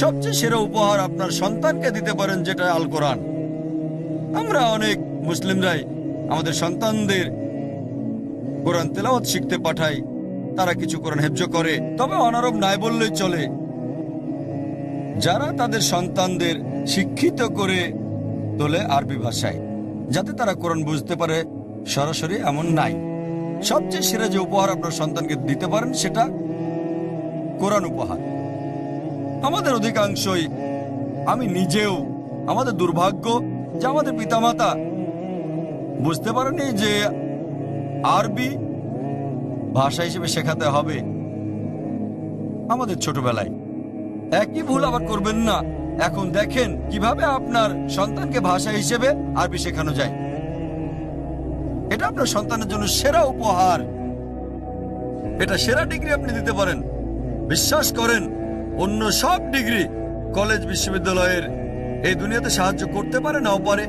সবচেয়ে সেরা উপহার আপনার সন্তানকে দিতে পারেন যেটা আল কোরআন। আমরা অনেক মুসলিমরাই আমাদের সন্তানদের কোরআন তেলাওয়াত শিখতে পাঠাই, তারা কিছু কোরআন হেফজ করে, তবে অনারব নাই বললেই চলে। যারা তাদের সন্তানদের শিক্ষিত করে তোলে আরবি ভাষায়, যাতে তারা কোরআন বুঝতে পারে, সরাসরি এমন নাই। সবচেয়ে সেরা যে উপহার আপনার সন্তানকে দিতে পারেন সেটা কোরআন উপহার। আমাদের অধিকাংশই আমি নিজেও আমাদের দুর্ভাগ্য যে আমাদের পিতামাতা বুঝতে পারেনি যে আরবি ভাষা হিসেবে শেখাতে হবে আমাদের ছোটবেলায়। একই ভুল আবার করবেন না। এখন দেখেন কীভাবে আপনার সন্তানকে ভাষা হিসেবে আরবি শেখানো যায়। এটা আপনার সন্তানের জন্য সেরা উপহার। এটা সেরা ডিগ্রি আপনি দিতে পারেন। বিশ্বাস করেন অন্য সব ডিগ্রি কলেজ বিশ্ববিদ্যালয়ের এই দুনিয়াতে সাহায্য করতে পারে, নাও পারে।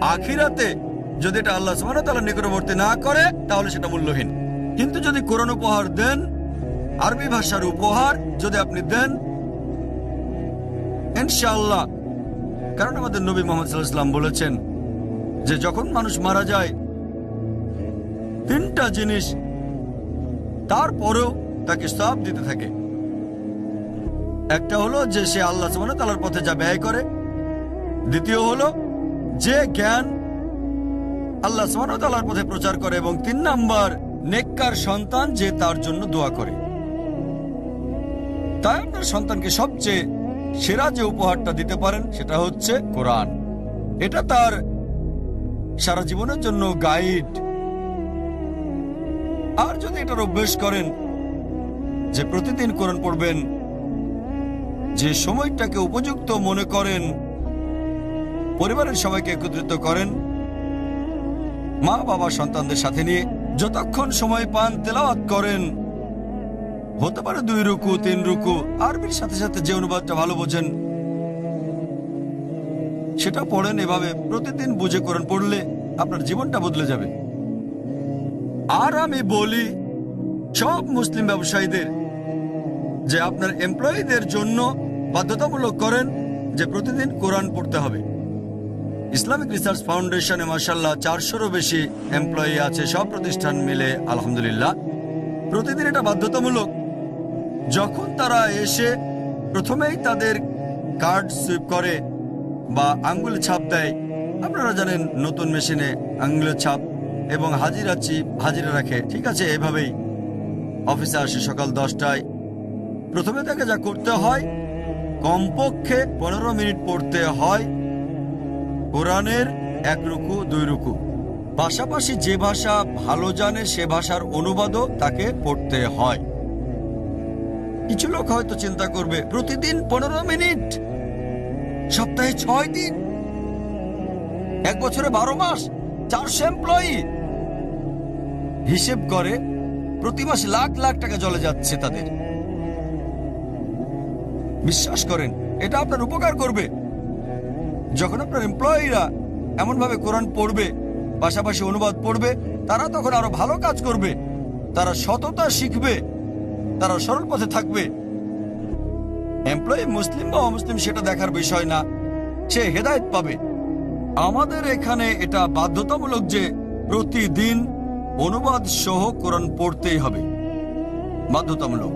আখিরাতে যদি এটা আল্লাহ তাআলার নিকটবর্তী না করে, তাহলে সেটা মূল্যহীন। কিন্তু যদি কোরআন উপহার দেন, আরবি ভাষার উপহার যদি আপনি দেন, ইনশাআল্লাহ। কারণ আমাদের নবী মোহাম্মদ সাল্লাল্লাহু বলেছেন যে যখন মানুষ মারা যায়, তিনটা জিনিস তারপরেও তাকে সব দিতে থাকে। একটা হলো যে সে আল্লাহ তাআলার পথে যা ব্যয় করে। দ্বিতীয় হলো যে জ্ঞান আল্লাহ ওয়া পথে প্রচার করে এবং তিন নাম্বার, নেককার সন্তান যে তার জন্য দোয়া করে। তাই আপনার সন্তানকে সবচেয়ে সেরা যে উপহারটা দিতে পারেন সেটা হচ্ছে কোরআন। এটা তার সারা জীবনের জন্য গাইড। আর যদি এটার অভ্যেস করেন যে প্রতিদিন কোরআন পড়বেন যে সময়টাকে উপযুক্ত মনে করেন, পরিবারের সবাইকে একত্রিত করেন, মা বাবা সন্তানদের সাথে নিয়ে যতক্ষণ সময় পান তেলাওয়াত করেন। হতে পারে দুই রুকু, তিন রুকু, আরবির সাথে সাথে যে অনুবাদটা ভালো বোঝেন, সেটা পড়েন, এভাবে প্রতিদিন বুঝে করেন, পড়লে আপনার জীবনটা বদলে যাবে। আর আমি বলি, সব মুসলিম ব্যবসায়ীদের যে আপনার এমপ্লয়ীদের জন্য বাধ্যতামূলক করেন যে প্রতিদিন কোরআন পড়তে হবে। ইসলামিক রিসার্চ ফাউন্ডেশনে মার্শাল্লাহ চারশোরও বেশি এমপ্লয়ি আছে, সব প্রতিষ্ঠান মিলে আলহামদুলিল্লাহ। প্রতিদিন এটা বাধ্যতামূলক। যখন তারা এসে প্রথমেই তাদের কার্ড সুইপ করে বা আঙ্গুল ছাপ দেয়, আপনারা জানেন নতুন মেশিনে আঙ্গুলের ছাপ এবং হাজিরা চিপ হাজিরা রাখে। ঠিক আছে, এভাবেই অফিসে আসে সকাল দশটায়। প্রথমে তাকে যা করতে হয়, কমপক্ষে পনেরো মিনিট পড়তে হয়, কোরআনের এক রুকু, দুই রুকু। পাশাপাশি যে ভাষা ভালো জানে, সে ভাষার অনুবাদও তাকে পড়তে হয়। কিছু লোক হয়তো চিন্তা করবে, প্রতিদিন পনেরো মিনিট? সপ্তাহে ছয় দিন? এক বছরে বারো মাস? চারশো এমপ্লয়ি? হিসেব করে, প্রতি মাসে লাখ লাখ টাকা জলে যাচ্ছে তাদের। বিশ্বাস করেন, এটা আপনার উপকার করবে। যখন আপনার এমপ্লয়িরা এমনভাবে কোরআন পড়বে, পাশাপাশি অনুবাদ পড়বে, তারা তখন আরও ভালো কাজ করবে। তারা সততা শিখবে, তারা সরল পথে থাকবে। এমপ্লয়ি মুসলিম বা অমুসলিম সেটা দেখার বিষয় না, সে হেদায়েত পাবে। আমাদের এখানে এটা বাধ্যতামূলক যে প্রতিদিন অনুবাদ সহ কোরআন পড়তেই হবে। বাধ্যতামূলক।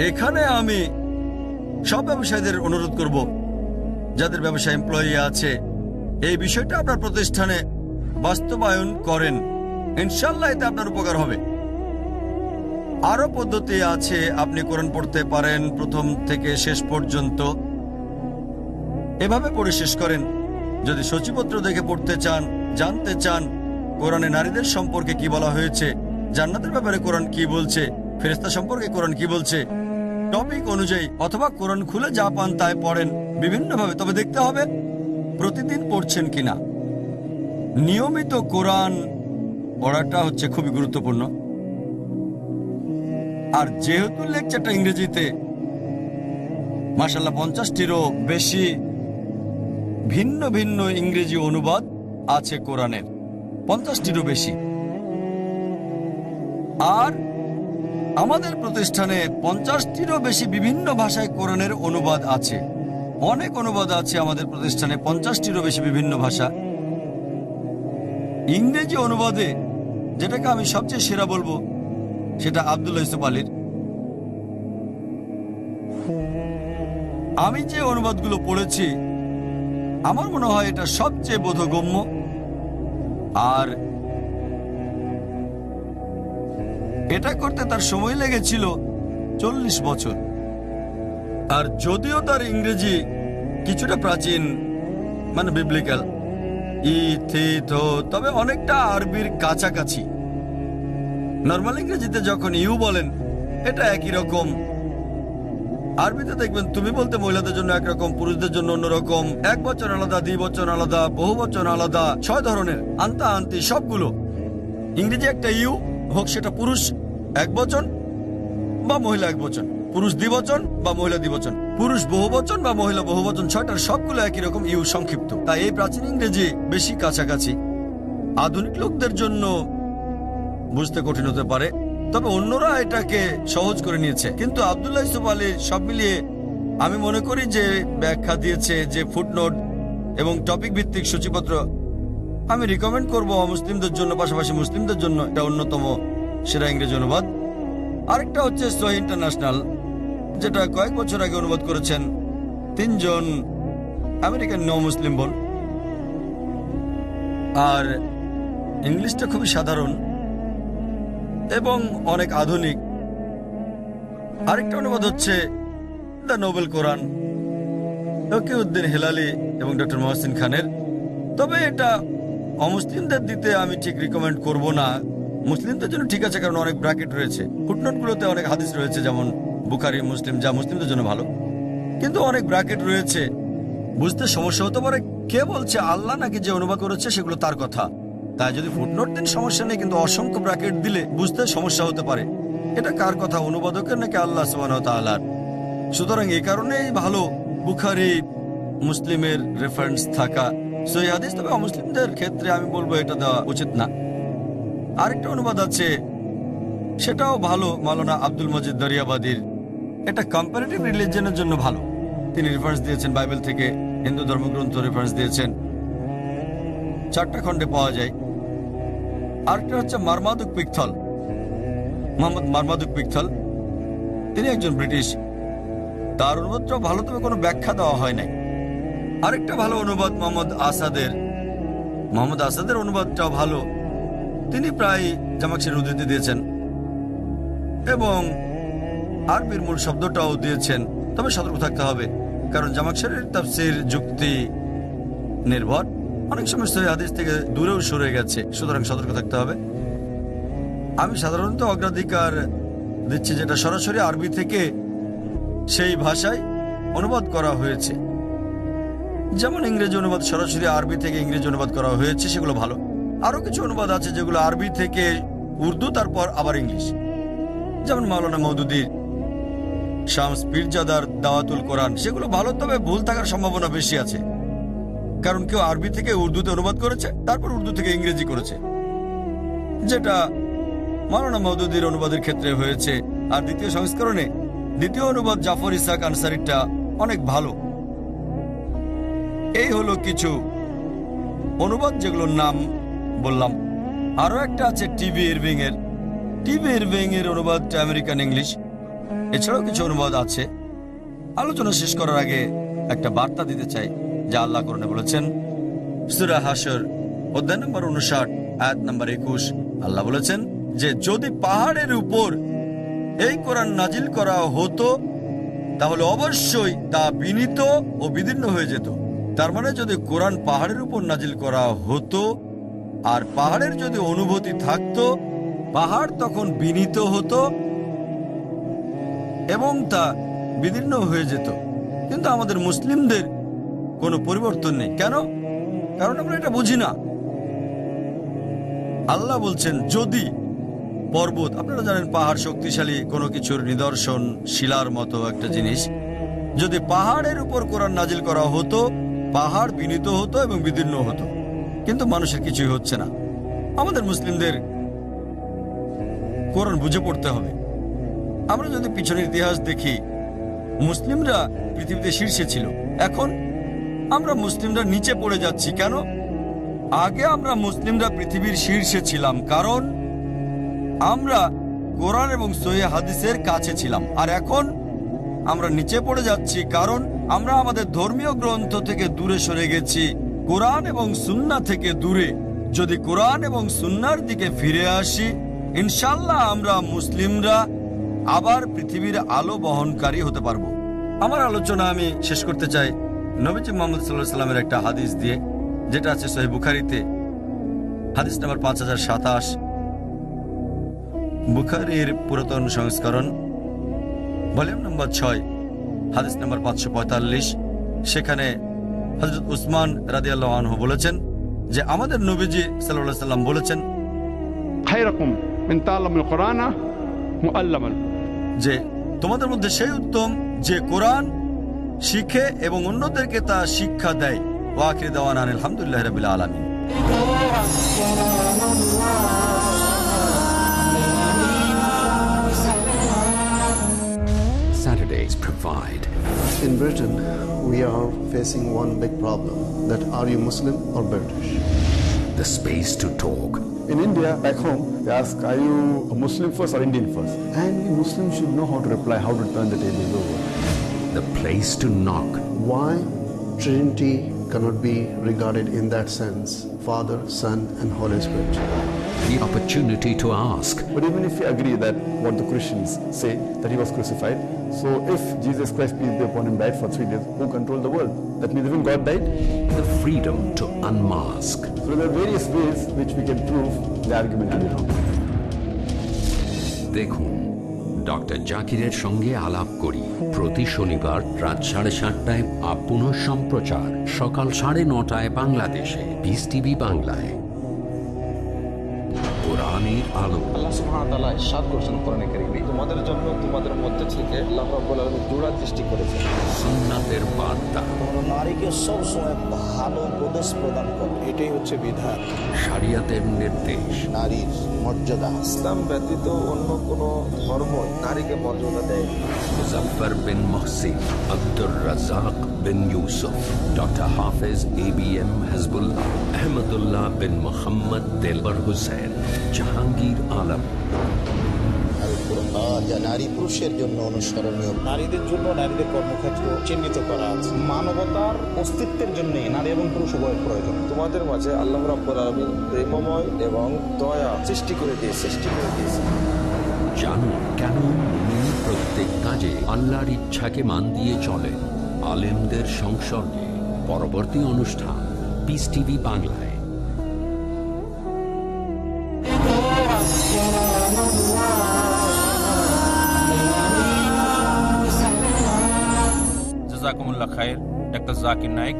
এখানে আমি সব ব্যবসায়ীদের অনুরোধ করব, যাদের ব্যবসায় এমপ্লয়ি আছে, এই বিষয়টা আপনার প্রতিষ্ঠানে বাস্তবায়ন করেন। ইনশাল্লাহ এতে আপনার উপকার হবে। আরও পদ্ধতি আছে, আপনি কোরআন পড়তে পারেন, প্রথম থেকে শেষ পর্যন্ত। এভাবে পড়ে শেষ করেন। যদি সচিপত্র দেখে পড়তে চান, জানতে চান, কোরআনে নারীদের সম্পর্কে কি বলা হয়েছে, জান্নাতের ব্যাপারে কোরআন কি বলছে ফেরেস্তা সম্পর্কে কোরআন কি বলছে টপিক অনুযায়ী অথবা কোরআন খুলে যা পান তাই পড়েন। বিভিন্নভাবে, তবে দেখতে হবে প্রতিদিন পড়ছেন কিনা। নিয়মিত কোরআন পড়াটা হচ্ছে খুবই গুরুত্বপূর্ণ। আর যেহেতু লেকচারটা ইংরেজিতে মাসাল্লাহ পঞ্চাশটিরও বেশি ভিন্ন ভিন্ন ইংরেজি অনুবাদ আছে কোরআনের। পঞ্চাশটিরও বেশি। আর আমাদের প্রতিষ্ঠানে পঞ্চাশটিরও বেশি বিভিন্ন ভাষায় কোরআনের অনুবাদ আছে। অনেক অনুবাদ আছে আমাদের প্রতিষ্ঠানে, পঞ্চাশটিরও বেশি বিভিন্ন ভাষা। ইংরেজি অনুবাদে যেটাকে আমি সবচেয়ে সেরা বলব, সেটা আবদুল্লাহ ইউসুফ আলীর। আমি যে অনুবাদগুলো পড়েছি, আমার মনে হয় এটা সবচেয়ে বোধগম্য। আর এটা করতে তার সময় লেগেছিল চল্লিশ বছর। আর যদিও তার ইংরেজি কিছুটা প্রাচীন মানে বিবলিক্যাল তবে অনেকটা আরবির কাছাকাছি। নর্মাল ইংরেজিতে যখন ইউ বলেন, এটা একই রকম। আরবিতে দেখবেন তুমি বলতে মহিলাদের জন্য একরকম, পুরুষদের জন্য অন্যরকম, এক বছর আলাদা, দ্বি বছর আলাদা, বহু বচন আলাদা, ছয় ধরনের, আন্তা, আন্তি, সবগুলো। ইংরেজি একটা ইউ হোক সেটা পুরুষ এক বচন বা মহিলা এক বচন। পুরুষ দ্বিবচন বা মহিলা দ্বিবচন। পুরুষ বহু বচন বা মহিলা বহু বচন ছয়টার সবগুলো একই রকম ইউ সংক্ষিপ্ত। তাই এই প্রাচীন ইংরেজি বেশি কাছাকাছি। আধুনিক লোকদের জন্য বুঝতে কঠিন হতে পারে। তবে অন্যরা এটাকে সহজ করে নিয়েছে। কিন্তু আবদুল্লাহ ইসুফ আলী সব মিলিয়ে আমি মনে করি যে ব্যাখ্যা দিয়েছে যে ফুটনোট এবং টপিক ভিত্তিক সূচিপত্র আমি রিকমেন্ড করব অমুসলিমদের জন্য, পাশাপাশি মুসলিমদের জন্য এটা অন্যতম সেরা ইংরেজি অনুবাদ। আরেকটা হচ্ছে সোহ ইন্টারন্যাশনাল যেটা কয়েক বছর আগে অনুবাদ করেছেন তিনজন আমেরিকান ন মুসলিম বোন। আর ইংলিশটা খুবই সাধারণ এবং অনেক আধুনিক। আরেকটা অনুবাদ হচ্ছে the noble Quran Taqiuddin Hilali এবং ডক্টর মহসিন খানের। তবে এটা অমুসলিমদের দিতে আমি ঠিক রিকমেন্ড করব না। মুসলিমদের জন্য ঠিক আছে, কারণ অনেক ব্র্যাকেট রয়েছে। ফুটনোটগুলোতে অনেক হাদিস রয়েছে, যেমন বুখারি, মুসলিম, যা মুসলিমদের জন্য ভালো। কিন্তু অনেক ব্র্যাকেট রয়েছে। বুঝতে সমস্যা হতে পারে, কে বলছে আল্লাহ নাকি যে অনুবাদ করেছে সেগুলো তার কথা। তাই যদি ফুটনোট দিন সমস্যা নেই, কিন্তু অসংখ্য ব্র্যাকেট দিলে বুঝতে সমস্যা হতে পারে। এটা কার কথা, অনুবাদকের নাকি আল্লাহ সুবাহ সুতরাং এই কারণেই ভালো বুখারি, মুসলিমের রেফারেন্স থাকা। সই হাদিস তবে অমুসলিমদের ক্ষেত্রে আমি বলব এটা দেওয়া উচিত না। আরেকটা অনুবাদ আছে, সেটাও ভালো মালানা আব্দুল মজিদ দরিয়াবাদীর। এটা কম্পারেটিভ রিলিজনের জন্য ভালো। তিনি রেফারেন্স দিয়েছেন বাইবেল থেকে, হিন্দু ধর্মগ্রন্থ রেফারেন্স দিয়েছেন। চারটা খণ্ডে পাওয়া যায়। আরেকটা হচ্ছে মারমাদুক পিকথল। মোহাম্মদ মারমাদুক পিকথল, তিনি একজন ব্রিটিশ। তার অনুবাদটাও ভালো, তবে কোনো ব্যাখ্যা দেওয়া হয় নাই। আরেকটা ভালো অনুবাদ মোহাম্মদ আসাদের। মোহাম্মদ আসাদের অনুবাদটাও ভালো। তিনি প্রায় জামাকসের উদ্ধৃতি দিয়েছেন। এবং আরবির মূল শব্দটাও দিয়েছেন। তবে সতর্ক থাকতে হবে, কারণ জামাকসের তাফসির যুক্তি নির্ভর। অনেক সময় সহি হাদিস থেকে দূরেও সরে গেছে, সুতরাং সতর্ক থাকতে হবে। আমি সাধারণত অগ্রাধিকার দিচ্ছি যেটা সরাসরি আরবি থেকে সেই ভাষায় অনুবাদ করা হয়েছে। যেমন ইংরেজি অনুবাদ সরাসরি আরবি থেকে ইংরেজি অনুবাদ করা হয়েছে, সেগুলো ভালো। আরও কিছু অনুবাদ আছে যেগুলো আরবি থেকে উর্দু, তারপর আবার ইংলিশ। যেমন মাওলানা মৌদুদির শামস পীরজাদার দাওয়াতুল কোরআন, সেগুলো ভালো, তবে ভুল থাকার সম্ভাবনা বেশি আছে। কারণ কেউ আরবি থেকে উর্দুতে অনুবাদ করেছে, তারপর উর্দু থেকে ইংরেজি করেছে। যেটা মাওলানা মৌদুদির অনুবাদের ক্ষেত্রে হয়েছে। আর দ্বিতীয় সংস্করণে দ্বিতীয় অনুবাদ জাফর ইসাক আনসারিটা অনেক ভালো। এই হলো কিছু অনুবাদ যেগুলোর নাম বললাম। আরও একটা আছে টিভি ইরভিং এর। টিভি ইরভিং এর অনুবাদটা আমেরিকান ইংলিশ। এছাড়াও কিছু অনুবাদ আছে। আলোচনা শেষ করার আগে একটা বার্তা দিতে চাই, যা আল্লাহ করণে বলেছেন। সুরা হাসর অধ্যায় নম্বর উনষাট আয়াত নম্বর একুশ, আল্লাহ বলেছেন যে, যদি পাহাড়ের উপর এই কোরআন নাজিল করা হতো, তাহলে অবশ্যই তা বিনীত ও বিদীর্ণ হয়ে যেত। তার মানে যদি কোরআন পাহাড়ের উপর নাজিল করা হতো আর পাহাড়ের যদি অনুভূতি থাকতো, পাহাড় তখন বিনীত হতো এবং তা বিদীর্ণ হয়ে যেত। কিন্তু আমাদের মুসলিমদের কোনো পরিবর্তন নেই। কেন? কারণ আমরা এটা বুঝি না। আল্লাহ বলছেন, যদি পর্বত, আপনারা জানেন পাহাড় শক্তিশালী কোনো কিছুর নিদর্শন, শিলার মতো একটা জিনিস। যদি পাহাড়ের উপর কোরআন নাজিল করা হতো পাহাড় বিনীত হতো এবং বিদীর্ণ হতো। কিন্তু মানুষের কিছুই হচ্ছে না। আমাদের মুসলিমদের কোরআন বুঝে পড়তে হবে। আমরা যদি পিছনের ইতিহাস দেখি, মুসলিমরা পৃথিবীতে শীর্ষে ছিল। এখন আমরা মুসলিমরা নিচে পড়ে যাচ্ছি। কেন? আগে আমরা মুসলিমরা পৃথিবীর শীর্ষে ছিলাম, কারণ আমরা কোরআন এবং সহি হাদিসের কাছে ছিলাম। আর এখন আমরা নিচে পড়ে যাচ্ছি, কারণ আমরা আমাদের ধর্মীয় গ্রন্থ থেকে দূরে সরে গেছি, কোরআন এবং সুন্না থেকে দূরে। যদি কোরআন এবং সুন্নার দিকে ফিরে আসি ইনশাল্লাহ আমরা মুসলিমরা আবার পৃথিবীর আলো বহনকারী হতে পারব। আমার আলোচনা আমি শেষ করতে চাই। নবীজি মোহাম্মদ সাল্লাহ সাল্লামের একটা হাদিস দিয়ে, যেটা আছে সহি বুখারিতে। হাদিস নাম্বার পাঁচ হাজার সাতাশ। বুখারির পুরাতন সংস্করণ ভলিউম নম্বর ছয় হাদিস নম্বর পাঁচশো পঁয়তাল্লিশ। সেখানে হজরত উসমান রাজি আল্লাহ বলেছেন যে আমাদের নবীজি সাল্লাহ সাল্লাম বলেছেন যে তোমাদের মধ্যে সেই উত্তম যে কোরআন শিখে এবং অন্যদেরকে তা শিক্ষা দেয়। ওয়াকি দেওয়ান আলহামদুলিল্লাহ রবিল আলমী provide. In Britain, we are facing one big problem that are you Muslim or British? The space to talk. In India, back home, they ask, are you a Muslim first or Indian first? And we Muslims should know how to reply, how to turn the tables over. The place to knock. Why Trinity cannot be regarded in that sense Father, Son, and Holy Spirit? The opportunity to ask. But even if we agree that what the Christians say, that he was crucified, so if Jesus Christ, peace be upon him, died for three days, who controlled the world? That means even God died? The freedom to unmask. So there are various ways which we can prove the argument be wrong. দেখুন doctor জাকিরের সঙ্গে আলাপ করি প্রতি শনিবার রাত সাড়ে সাতটায় আপন সম্প্রচার সকাল সাড়ে নটায় বাংলাদেশে বিস টিভি বাংলায় কোরআনের আলো। আল্লাহ সুবহানাহু ওয়া তাআলা ইরশাদ করেছেন কোরআনে কারীমে। তোমাদের জন্য তোমাদের মধ্যে থেকে আল্লাহ রাব্বুল আলামিন জোড়া সৃষ্টি করেছেন। সুন্নাতের বার্তা। কোনো নারীকে সবসময় ভালো উপদেশ প্রদান করে। এটাই হচ্ছে বিধান। শরিয়াতের নির্দেশ। নারীর মর্যাদা। ইসলাম ব্যতীত অন্য কোন ধর্ম নারীকে মর্যাদা দেয় না। Bin Mohsin Abdur Razzaq bin Yusuf doctor Hafez A B M Hizbullah Ahmadullah bin Mohammad Delwar Hussain. Jahangir Alam. Al Quran যা নারী পুরুষের জন্য অনুসরণীয় নারীদের জন্য নারীদের কর্মক্ষেত্র চিহ্নিত করা আছে। মানবতার অস্তিত্বের জন্য নারী এবং পুরুষ উভয়ের প্রয়োজন। তোমাদের মাঝে আল্লাহ রাব্বুল আলামিন প্রেমময় এবং দয়া সৃষ্টি করে দিয়ে সৃষ্টি করে দিয়েছে। জানুন কেন প্রত্যেক কাজে আল্লাহর ইচ্ছাকে মান দিয়ে চলেন আলেমদের সংসর্গে পরবর্তী অনুষ্ঠান পিস টিভি বাংলায়। জাজাকুমুল্লাহ খায়ের, ডাক্তার জাকির নায়েক।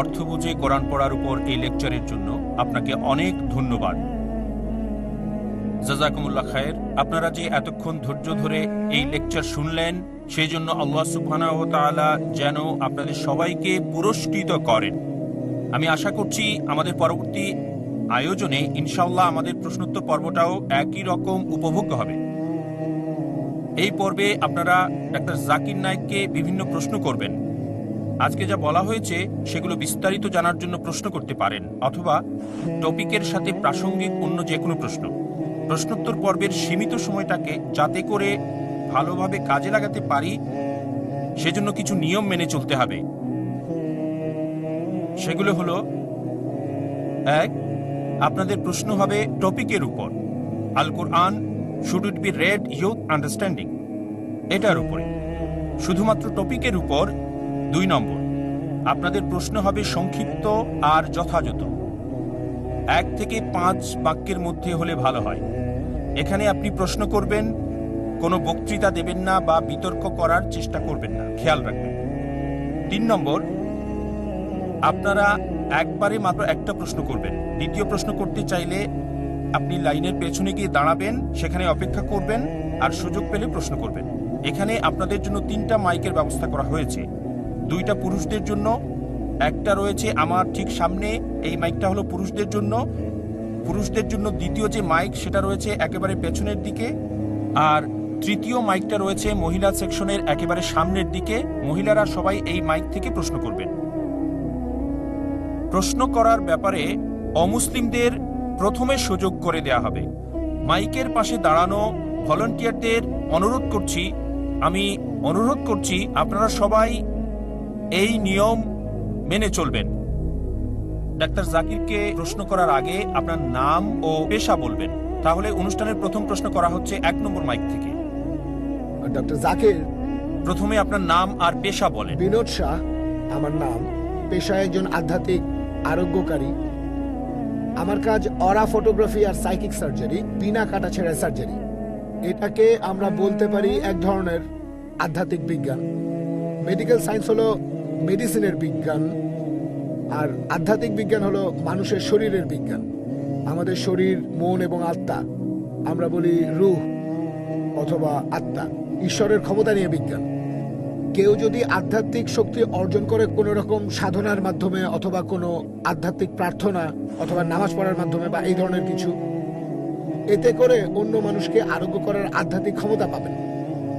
অর্থ বুঝে কোরআন পড়ার উপর এই লেকচারের জন্য আপনাকে অনেক ধন্যবাদ। জাজাকুমুল্লাহ খায়ের, আপনারা যে এতক্ষণ ধৈর্য ধরে এই লেকচার শুনলেন, সেই জন্য আল্লাহ সুবহানাহু তাআলা যেন আপনাদের সবাইকে পুরস্কৃত করেন। আমি আশা করছি আমাদের পরবর্তী আয়োজনে ইনশাআল্লাহ আমাদের প্রশ্নোত্তর পর্বটাও একই রকম উপভোগ্য হবে। এই পর্বে আপনারা ডাক্তার জাকির নায়েককে বিভিন্ন প্রশ্ন করবেন। আজকে যা বলা হয়েছে, সেগুলো বিস্তারিত জানার জন্য প্রশ্ন করতে পারেন, অথবা টপিকের সাথে প্রাসঙ্গিক অন্য যে কোনো প্রশ্ন। প্রশ্নোত্তর পর্বের সীমিত সময়টাকে যাতে করে ভালোভাবে কাজে লাগাতে পারি, সেজন্য কিছু নিয়ম মেনে চলতে হবে। সেগুলো হলো, এক, আপনাদের প্রশ্ন হবে টপিকের উপর। Al Quran should it be read with understanding এটার উপরে। শুধুমাত্র টপিকের উপর দুই নম্বর। আপনাদের প্রশ্ন হবে সংক্ষিপ্ত আর যথাযথ। এক থেকে পাঁচ বাক্যের মধ্যে হলে ভালো হয়। এখানে আপনি প্রশ্ন করবেন, কোনো বক্তৃতা দেবেন না বা বিতর্ক করার চেষ্টা করবেন না। খেয়াল রাখবেন। তিন নম্বর, আপনারা একবারে মাত্র একটা প্রশ্ন করবেন। দ্বিতীয় প্রশ্ন করতে চাইলে আপনি লাইনের পেছনে গিয়ে দাঁড়াবেন, সেখানে অপেক্ষা করবেন আর সুযোগ পেলে প্রশ্ন করবেন। এখানে আপনাদের জন্য তিনটা মাইকের ব্যবস্থা করা হয়েছে। দুইটা পুরুষদের জন্য, একটা রয়েছে আমার ঠিক সামনে, এই মাইকটা হলো পুরুষদের জন্য। পুরুষদের জন্য দ্বিতীয় যে মাইক, সেটা রয়েছে একেবারে পেছনের দিকে। আর তৃতীয় মাইকটা রয়েছে মহিলা সেকশনের একেবারে সামনের দিকে। মহিলারা সবাই এই মাইক থেকে প্রশ্ন করবেন। প্রশ্ন করার ব্যাপারে অমুসলিমদের প্রথমে সুযোগ করে দেয়া হবে। মাইকের পাশে দাঁড়ানো ভলান্টিয়ারদের অনুরোধ করছি আমি অনুরোধ করছি আপনারা সবাই এই নিয়ম মেনে চলবেন। ডাক্তার জাকিরকে প্রশ্ন করার আগে আপনার নাম ও পেশা বলবেন। তাহলে অনুষ্ঠানের প্রথম প্রশ্ন করা হচ্ছে এক নম্বর মাইক থেকে। ডক্টর জাকির? প্রথমে আপনার নাম আর পেশা বলেন। বিনোদ শাহ আমার নাম। পেশায় একজন আধ্যাত্মিক আরোগ্যকারী। আমার কাজ অরা ফটোগ্রাফি আর সাইকিক সার্জারি, বিনা কাটাছেড়া সার্জারি। এটাকে আমরা বলতে পারি এক ধরনের আধ্যাত্মিক বিজ্ঞান। মেডিকেল সায়েন্স হলো মেডিসিনের বিজ্ঞান, আর আধ্যাত্মিক বিজ্ঞান হলো মানুষের শরীরের বিজ্ঞান। আমাদের শরীর, মন এবং আত্মা, আমরা বলি রুহ অথবা আত্মা, ঈশ্বরের ক্ষমতা নিয়ে বিজ্ঞান। কেউ যদি আধ্যাত্মিক শক্তি অর্জন করে কোনো রকম সাধনার মাধ্যমে অথবা কোনো আধ্যাত্মিক প্রার্থনা অথবা নামাজ পড়ার মাধ্যমে বা এই ধরনের কিছু, এতে করে অন্য মানুষকে আরোগ্য করার আধ্যাত্মিক ক্ষমতা পাবেন।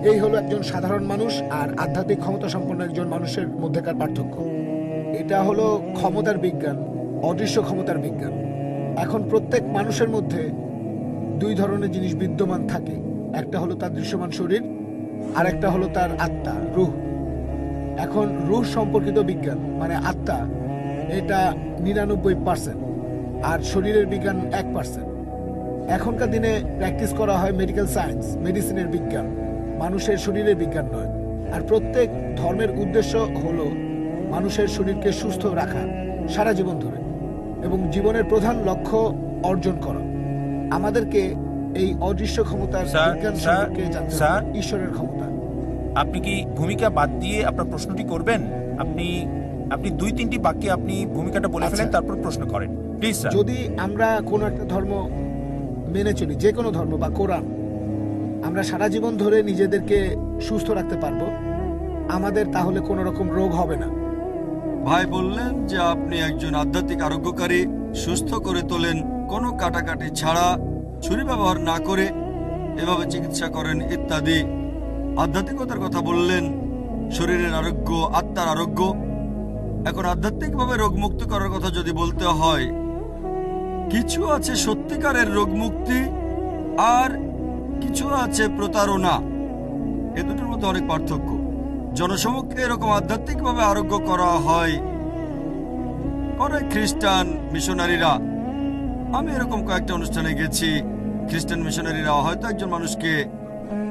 এই হলো একজন সাধারণ মানুষ আর আধ্যাত্মিক ক্ষমতা সম্পন্ন একজন মানুষের মধ্যেকার পার্থক্য। এটা হলো ক্ষমতার বিজ্ঞান, অদৃশ্য ক্ষমতার বিজ্ঞান। এখন প্রত্যেক মানুষের মধ্যে দুই ধরনের জিনিস বিদ্যমান থাকে। একটা হলো তার দৃশ্যমান শরীর আর একটা হলো তার আত্মা, রুহ। এখন রুহ সম্পর্কিত বিজ্ঞান মানে আত্মা, এটা নিরানব্বই পার্সেন্ট আর শরীরের বিজ্ঞান এক পার্সেন্ট এখনকার দিনে প্র্যাকটিস করা হয় মেডিকেল সায়েন্স, মেডিসিনের বিজ্ঞান, মানুষের শরীরের বিজ্ঞান নয়। আর প্রত্যেক ধর্মের উদ্দেশ্য হলো মানুষের শরীরকে সুস্থ রাখা, সারা জীবন ধরে। এবং জীবনের প্রধান লক্ষ্য অর্জন করা। আমাদেরকে এই অদৃশ্য ক্ষমতার স্যার, বিজ্ঞান সম্পর্কে জানতে স্যার। ঈশ্বরের ক্ষমতা। আপনি কি ভূমিকা বাদ দিয়ে আপনার প্রশ্নটি করবেন? আপনি আপনি দুই তিনটি বাক্যে আপনি ভূমিকাটা বলে ফেলেন আচ্ছা। তারপর প্রশ্ন করেন। প্লিজ স্যার যদি আমরা কোনো একটা ধর্ম মেনে চলি যে কোনো ধর্ম বা কোরআন আমরা সারা জীবন ধরে নিজেদেরকে সুস্থ রাখতে পারব আমাদের তাহলে কোনো রকম রোগ হবে না। ভাই বললেন যে আপনি একজন আধ্যাত্মিক আরোগ্যকারী সুস্থ করে তোলেন কোনো কাটাকাটি ছাড়া ছুরি ব্যবহার না করে এভাবে চিকিৎসা করেন ইত্যাদি। আধ্যাত্মিকতার কথা বললেন, শরীরের আরোগ্য, আত্মার আরোগ্য। এখন আধ্যাত্মিকভাবে রোগমুক্ত করার কথা যদি বলতে হয়, কিছু আছে সত্যিকারের রোগমুক্তি আর কিছু আছে প্রতারণা। এ দুটোর মধ্যে অনেক পার্থক্য। জনসমক্ষে এরকম আধ্যাত্মিকভাবে আরোগ্য করা হয়। অনেক খ্রিস্টান মিশনারিরা আমি এরকম কয়েকটা অনুষ্ঠানে গেছি। খ্রিস্টান মিশনারিরা হয়তো একজন মানুষকে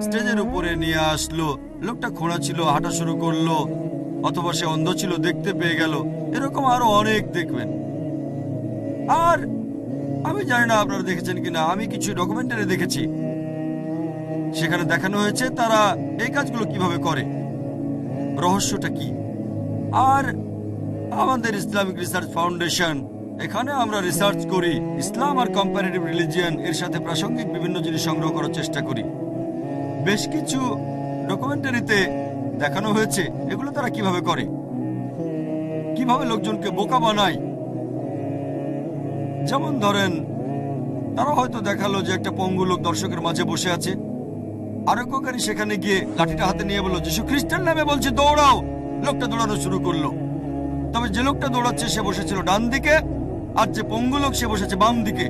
স্টেজের উপরে নিয়ে আসলো। লোকটা খোঁড়া ছিল, হাঁটা শুরু করল, অথবা সে অন্ধ ছিল, দেখতে পেয়ে গেল। এরকম আরও অনেক দেখবেন। আর আমি জানি না আপনারা দেখেছেন কিনা, আমি কিছু ডকুমেন্টারি দেখেছি। সেখানে দেখানো হয়েছে তারা এই কাজগুলো কীভাবে করে, রহস্যটা কি। আর আমাদের ইসলামিক রিসার্চ ফাউন্ডেশন এখানে আমরা রিসার্চ করি, ইসলাম আর কম্পারেটিভ রিলিজিয়ন এর সাথে প্রাসঙ্গিক বিভিন্ন জিনিস সংগ্রহ করার চেষ্টা করি। বেশ কিছু ডকুমেন্টারিতে দেখানো হয়েছে, এগুলো তারা কীভাবে করে? কীভাবে লোকজনকে বোকা বানায়? যেমন ধরেন, তারা হয়তো দেখাল যে একটা পঙ্গু লোক দর্শকের মাঝে বসে আছে। আরোগ্যকারী সেখানে গিয়ে লাঠিটা হাতে নিয়ে বলল, যিশু খ্রিস্টান নামে বলছে, দৌড়াও! লোকটা দৌড়ানো শুরু করল। তবে যে লোকটা দৌড়াচ্ছে, সে বসেছিল ডান দিকে আর যে পঙ্গুলোক সে বসেছে বাম দিকে।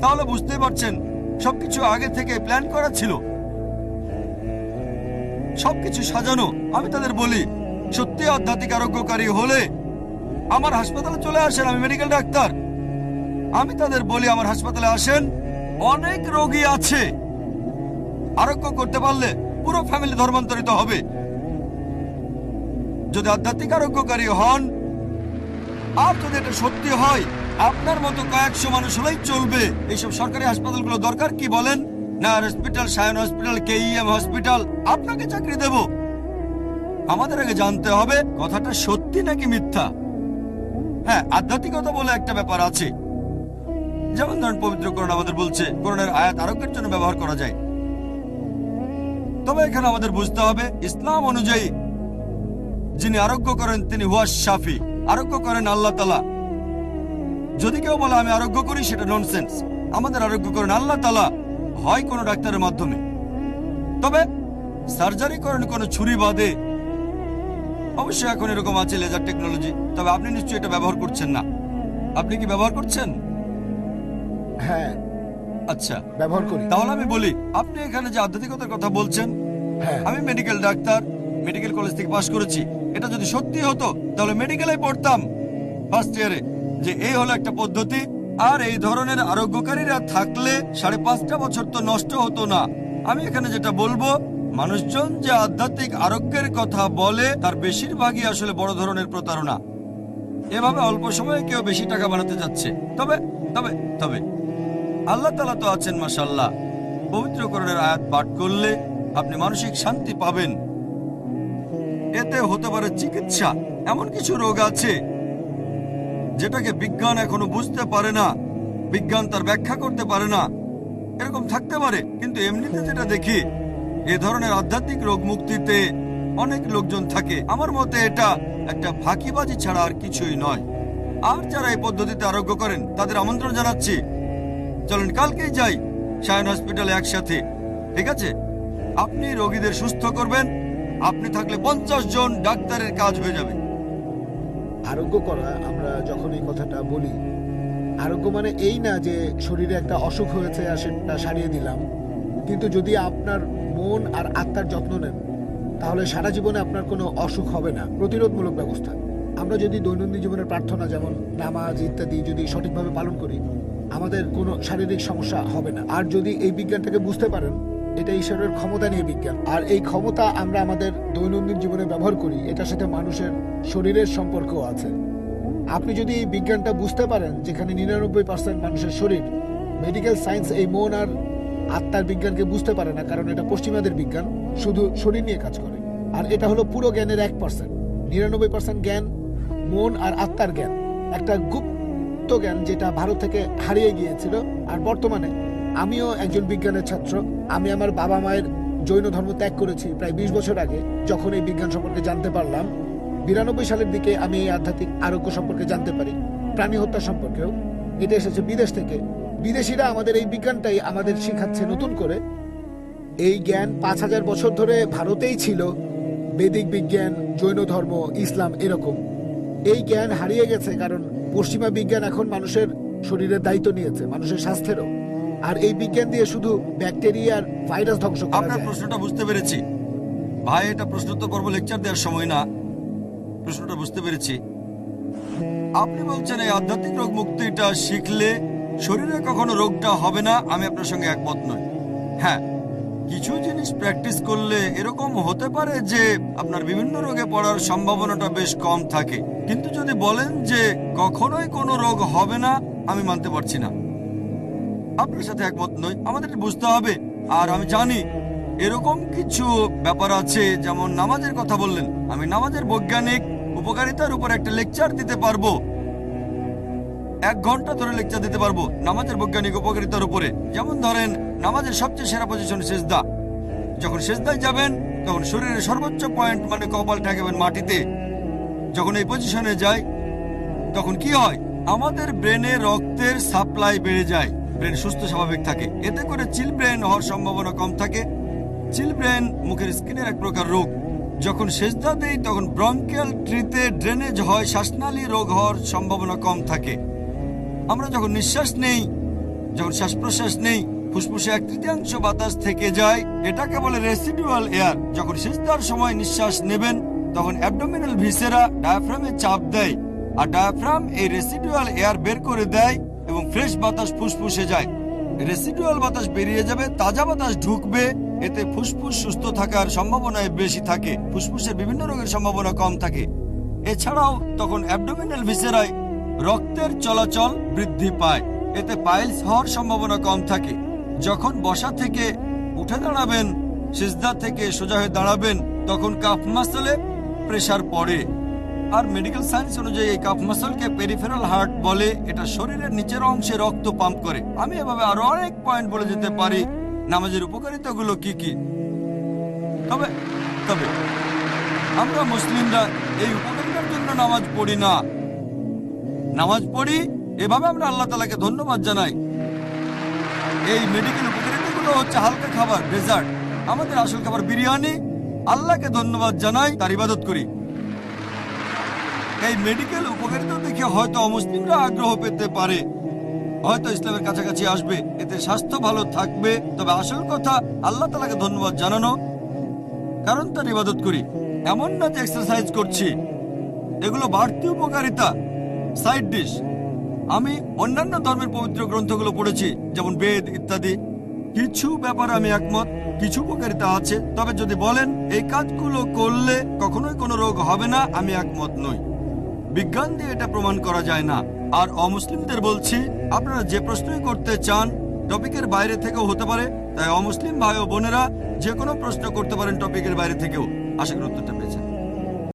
তাহলে বুঝতেই পারছেন, সবকিছু আগে থেকে প্ল্যান করা ছিল। সবকিছু সাজানো, আমি তাদের বলি, সত্যি আধ্যাত্মিক আরোগ্যকারী হলে আমার হাসপাতালে চলে আসেন আমি মেডিকেল ডাক্তার। আমি তাদের বলি, আমার হাসপাতালে আসেন, অনেক রোগী আছে। আরোগ্য করতে পারলে পুরো ফ্যামিলি ধর্মান্তরিত হবে। যদি আধ্যাত্মিক আরোগ্যকারী হন আর যদি এটা সত্যি হয়? আপনার মতো কয়েকশো মানুষ হলেই চলবে। এইসব সরকারি হাসপাতালগুলো দরকার বলেন? হসপিটাল, সায়ন হসপিটাল হসপিটাল, আপনাকে চাকরি দেব। আমাদের আগে জানতে হবে, কথাটা সত্যি নাকি মিথ্যা? হ্যাঁ আধ্যাত্মিকতা বলে একটা ব্যাপার আছে। যেমন ধরেন পবিত্র আমাদের বলছে করোনার আয়াত আরোগ্যের জন্য ব্যবহার করা যায়। তবে এখানে আমাদের বুঝতে হবে, ইসলাম অনুযায়ী যিনি আরোগ্য করেন তিনি হুয়া শাফি। আরোগ্য করেন আল্লাহ তালা। যদি কেউ বলে আমি আরোগ্য করি সেটা ননসেন্স আমাদের আরোগ্য করেন আল্লাহ তালা হয় কোনো ডাক্তারের মাধ্যমে। তবে সার্জারি করেন কোনো ছুরি বাদে। অবশ্যই এখন এরকম আছে লেজার টেকনোলজি। তবে আপনি নিশ্চয়ই এটা ব্যবহার করছেন না। আপনি কি ব্যবহার করছেন? হ্যাঁ। আচ্ছা। ব্যবহার করি। তাহলে আমি বলি আপনি এখানে যে আধ্যাত্মিকতার কথা বলছেন হ্যাঁ। আমি মেডিকেল ডাক্তার মেডিকেল কলেজ থেকে পাশ করেছি। এটা যদি সত্যি হতো, তাহলে মেডিকেলে পড়তাম। ফার্স্ট ইয়ারে যে এই হলো একটা পদ্ধতি, আর এই ধরনের আরোগ্যকারীরা থাকলে সাড়ে পাঁচটা বছর তো নষ্ট হতো না। আমি এখানে যেটা বলব, মানুষজন যে আধ্যাত্মিক আরোগ্যের কথা বলে, তার বেশিরভাগই আসলে বড় ধরনের প্রতারণা। এভাবে অল্প সময়ে কেউ বেশি টাকা বানাতে যাচ্ছে। তবে তবে তবে, আল্লাহ তালা তো আছেন মাসাল্লাহ পবিত্রকরণের আয়াত পাঠ করলে আপনি মানসিক শান্তি পাবেন। এতে হতে পারে চিকিৎসা, এমন কিছু রোগ আছে যেটাকে বিজ্ঞান এখনও বুঝতে পারে না, বিজ্ঞান তার ব্যাখ্যা করতে পারে না। এরকম থাকতে পারে, কিন্তু এমনিতে যেটা দেখি, এ ধরনের আধ্যাত্মিক রোগ মুক্তিতে অনেক লোকজন থাকে। আমার মতে এটা একটা ফাঁকিবাজি ছাড়া আর কিছুই নয়। আর যারা এই পদ্ধতিতে আরোগ্য করেন, তাদের আমন্ত্রণ জানাচ্ছি। চলেন, কালকেই যাই, সায়ন হসপিটালে একসাথে। ঠিক আছে? আপনি রোগীদের সুস্থ করবেন আপনি থাকলে পঞ্চাশ জন ডাক্তারের কাজ হয়ে যাবে। আরোগ্য করা, আমরা যখন এই কথাটা বলি, আরোগ্য মানে এই না যে শরীরে একটা অসুখ হয়েছে আর সেটা সারিয়ে দিলাম। কিন্তু যদি আপনার মন আর আত্মার যত্ন নেন, তাহলে সারা জীবনে আপনার কোনো অসুখ হবে না। প্রতিরোধমূলক ব্যবস্থা। আমরা যদি দৈনন্দিন জীবনের প্রার্থনা, যেমন নামাজ ইত্যাদি যদি সঠিকভাবে পালন করি, আমাদের কোনো শারীরিক সমস্যা হবে না। আর যদি এই বিজ্ঞানটাকে বুঝতে পারেন এটা ঈশ্বরের ক্ষমতা নিয়ে বিজ্ঞান। আর এই ক্ষমতা আমরা আমাদের দৈনন্দিন জীবনে ব্যবহার করি, এটার সাথে মানুষের শরীরের সম্পর্কও আছে। আপনি যদি এই বিজ্ঞানটা বুঝতে পারেন, যেখানে নিরানব্বই পার্সেন্ট মানুষের শরীর মেডিকেল সায়েন্স এই মন আর আত্মার বিজ্ঞানকে বুঝতে পারে না, কারণ এটা পশ্চিমাদের বিজ্ঞান, শুধু শরীর নিয়ে কাজ করে। আর এটা হলো পুরো জ্ঞানের এক পার্সেন্ট নিরানব্বই পার্সেন্ট জ্ঞান, মন আর আত্মার জ্ঞান। একটা গুপ্ত জ্ঞান যেটা ভারত থেকে হারিয়ে গিয়েছিল, আর বর্তমানে আমিও একজন বিজ্ঞানের ছাত্র। আমি আমার বাবা মায়ের জৈন ধর্ম ত্যাগ করেছি প্রায় বিশ বছর আগে। যখন এই বিজ্ঞান সম্পর্কে জানতে পারলাম, বিরানব্বই সালের দিকে আমি এই আধ্যাত্মিক আরোগ্য সম্পর্কে জানতে পারি, প্রাণী হত্যা সম্পর্কেও। এটা এসেছে বিদেশ থেকে। বিদেশিরা আমাদের এই বিজ্ঞানটাই আমাদের শেখাচ্ছে নতুন করে। এই জ্ঞান পাঁচ হাজার বছর ধরে ভারতেই ছিল। বেদিক বিজ্ঞান, জৈন ধর্ম, ইসলাম এরকম। এই জ্ঞান হারিয়ে গেছে কারণ পশ্চিমা বিজ্ঞান এখন মানুষের শরীরের দায়িত্ব নিয়েছে, মানুষের স্বাস্থ্যেরও আর এই বিজ্ঞান দিয়ে শুধু ব্যাকটেরিয়ার ভাইরাস ধ্বংস করা আপনার যায়। প্রশ্নটা বুঝতে পেরেছি। ভাই এটা প্রশ্নোত্তর পর্ব লেকচার দেওয়ার সময় না। প্রশ্নটা বুঝতে পেরেছি। আপনি বলছেন এই আধ্যাত্মিক রোগ মুক্তিটা শিখলে শরীরে কখনো রোগটা হবে না আমি আপনার সঙ্গে একমত নই। হ্যাঁ কিছু জিনিস প্র্যাকটিস করলে এরকম হতে পারে যে আপনার বিভিন্ন রোগে পড়ার সম্ভাবনাটা বেশ কম থাকে। কিন্তু যদি বলেন যে কখনোই কোনো রোগ হবে না আমি মানতে পারছি না। আপনার সাথে একমত নই, আমাদের বুঝতে হবে। আর আমি জানি এরকম কিছু ব্যাপার আছে, যেমন নামাজের কথা বললেন। আমি নামাজের বৈজ্ঞানিক উপকারিতার উপর একটা লেকচার দিতে পারব। এক ঘণ্টা ধরে লেকচার দিতে পারব নামাজের বৈজ্ঞানিক উপকারিতার উপরে। যেমন ধরেন, নামাজের সবচেয়ে সেরা পজিশন সেজদা। যখন সেজদায় যাবেন, তখন শরীরের সর্বোচ্চ পয়েন্ট মানে কপাল ঠেকাবেন মাটিতে। যখন এই পজিশনে যায় তখন কি হয়? আমাদের ব্রেনে রক্তের সাপ্লাই বেড়ে যায়। ব্রেন সুস্থ, স্বাভাবিক থাকে। এতে করে চিল ব্রেন হওয়ার সম্ভাবনা কম থাকে। চিল ব্রেন মুখের স্কিনের এক প্রকার রোগ। যখন সেজদা দেই, তখন ব্রঙ্কিয়াল ট্রিতে ড্রেনেজ হয়, শ্বাসনালী রোগ হওয়ার সম্ভাবনা কম থাকে। আমরা যখন নিঃশ্বাস নেই, যখন শ্বাস প্রশ্বাস নেই, ফুসফুসে এক তৃতীয়াংশ বাতাস থেকে যায়, এটাকে বলে রেসিডুয়াল এয়ার যখন সেজদার সময় নিঃশ্বাস নেবেন, তখন অ্যাবডোমিনাল ভিসেরা ডায়াফ্রামে চাপ দেয়। আর ডায়াফ্রাম এই রেসিডুয়াল এয়ার বের করে দেয় এবং ফ্রেশ বাতাস ফুসফুসে যায়। রেসিডুয়াল বাতাস বেরিয়ে যাবে, তাজা বাতাস ঢুকবে, এতে ফুসফুস সুস্থ থাকার সম্ভাবনায় বেশি থাকে। ফুসফুসের বিভিন্ন রোগের সম্ভাবনা কম থাকে। এছাড়াও তখন অ্যাবডোমিনাল ভিসেরায় রক্তের চলাচল বৃদ্ধি পায়। এতে পাইলস হওয়ার সম্ভাবনা কম থাকে। যখন বসা থেকে উঠে দাঁড়াবেন, সিজদা থেকে সোজা হয়ে দাঁড়াবেন, তখন কাফ মাসলে প্রেসার পড়ে। আর মেডিকেল সায়েন্স অনুযায়ী এই কাফ মাসলকে পেরিফেরাল হার্ট বলে, এটা শরীরের নিচের অংশে রক্ত পাম্প করে। আমি এভাবে আরও অনেক পয়েন্ট বলে যেতে পারি। নামাজের উপকারিতাগুলো কি কি? তবে তবে, আমরা মুসলিমরা এই উপকারিতার জন্য নামাজ পড়ি না। নামাজ পড়ি, এভাবে আমরা আল্লাহ তালাকে ধন্যবাদ জানাই। এই মেডিকেল উপকারিতাগুলো হচ্ছে হালকা খাবার ডেজার্ট আমাদের আসল খাবার বিরিয়ানি, আল্লাহকে ধন্যবাদ জানাই, তার ইবাদত করি। এই মেডিকেল উপকারিতা দেখে হয়তো অমুসলিমরা আগ্রহ পেতে পারে। হয়তো ইসলামের কাছাকাছি আসবে। এতে স্বাস্থ্য ভালো থাকবে। তবে আসল কথা, আল্লাহ তালাকে ধন্যবাদ জানানো। কারণ তার ইবাদত করি। এমন না যে এক্সারসাইজ করছি। এগুলো বাড়তি উপকারিতা। সাইড ডিশ আমি অন্যান্য ধর্মের পবিত্র গ্রন্থগুলো পড়েছি, যেমন বেদ ইত্যাদি। কিছু ব্যাপারে আমি একমত, কিছু উপকারিতা আছে। তবে যদি বলেন, এই কাজগুলো করলে কখনোই কোনো রোগ হবে না, আমি একমত নই। বিজ্ঞান দিয়ে এটা প্রমাণ করা যায় না। আর অমুসলিমদের বলছি, আপনারা যে প্রশ্নই করতে চান, টপিকের বাইরে থেকেও হতে পারে। তাই অমুসলিম ভাই ও বোনেরা যে কোনো প্রশ্ন করতে পারেন টপিকের বাইরে থেকেও। আশা করি উত্তরটা পেয়েছেন।